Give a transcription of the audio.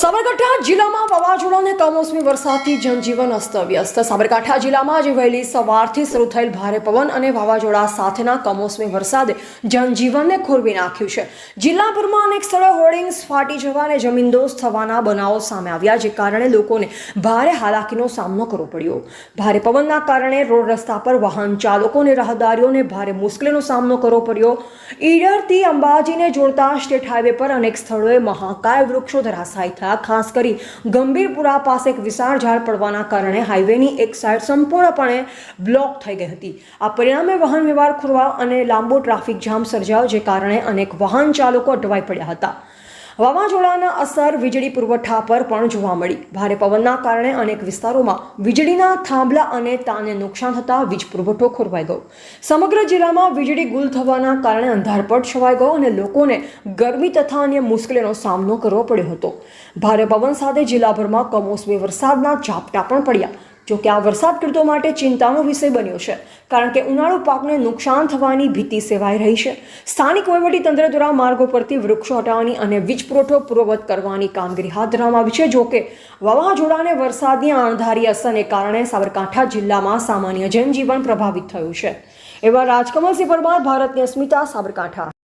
સાબરકાંઠા જિલ્લામાં વાવાઝોડા અને કમોસમી વરસાદથી જનજીવન અસ્તવ્યસ્ત. સાબરકાંઠા જિલ્લામાં આજે વહેલી સવારથી શરૂ થયેલ ભારે પવન અને વાવાઝોડા સાથેના કમોસમી વરસાદે જનજીવનને ખોરવી નાખ્યું છે. જિલ્લાભરમાં અનેક સ્થળે હોર્ડિંગ્સ ફાટી જવા અને જમીનદોસ્ત થવાના બનાવો સામે આવ્યા, જે કારણે લોકોને ભારે હાલાકીનો સામનો કરવો પડ્યો. ભારે પવનના કારણે રોડ રસ્તા પર વાહન ચાલકોને રાહદારીઓને ભારે મુશ્કેલીનો સામનો કરવો પડ્યો. ઈડરથી અંબાજીને જોડતા સ્ટેટ હાઈવે પર અનેક સ્થળોએ મહાકાય વૃક્ષો ધરાશાયી થયા. ખાસ કરી ગંભીરપુરા પાસે એક વિશાળ ઝાડ પડવાના કારણે હાઈવેની એક સાઈડ સંપૂર્ણપણે બ્લોક થઈ ગઈ હતી. આ પરિણામે વાહન વ્યવહાર ખોરવા અને લાંબો ટ્રાફિક જામ સર્જાયો, જે કારણે અનેક વાહન ચાલકો અટવાઈ પડ્યા હતા. વાવાઝોડાના અસર વીજળી પુરવઠા પર પણ જોવા મળી. ભારે પવનના કારણે અનેક વિસ્તારોમાં વીજળીના થાંભલા અને તાને નુકસાન થતાં વીજ પુરવઠો ખોરવાઈ ગયો. સમગ્ર જિલ્લામાં વીજળી ગુલ થવાના કારણે અંધારપટ છવાઈ ગયો અને લોકોને ગરમી તથા અન્ય મુશ્કેલીનો સામનો કરવો પડ્યો હતો. ભારે પવન સાથે જિલ્લાભરમાં કમોસમી વરસાદના ઝાપટા પણ પડ્યા. જો કે આ વરસાદ ખેડૂતો માટે ચિંતાનો વિષય બન્યો છે, કારણ કે ઉનાળુ પાકને નુકસાન થવાની ભીતિ સેવાઈ રહી છે. સ્થાનિક તંત્ર દ્વારા માર્ગો પરથી વૃક્ષો હટાવવાની અને વીજ પુરવઠો પૂર્વવત કરવાની કામગીરી હાથ ધરવામાં આવી છે જોકે વાવાઝોડાને વરસાદની અણધારી અસરને કારણે સાબરકાંઠા જિલ્લામાં સામાન્ય જનજીવન પ્રભાવિત થયું છે. એવા રાજકમલસિંહ પરમાર, ભારતની અસ્મિતા, સાબરકાંઠા.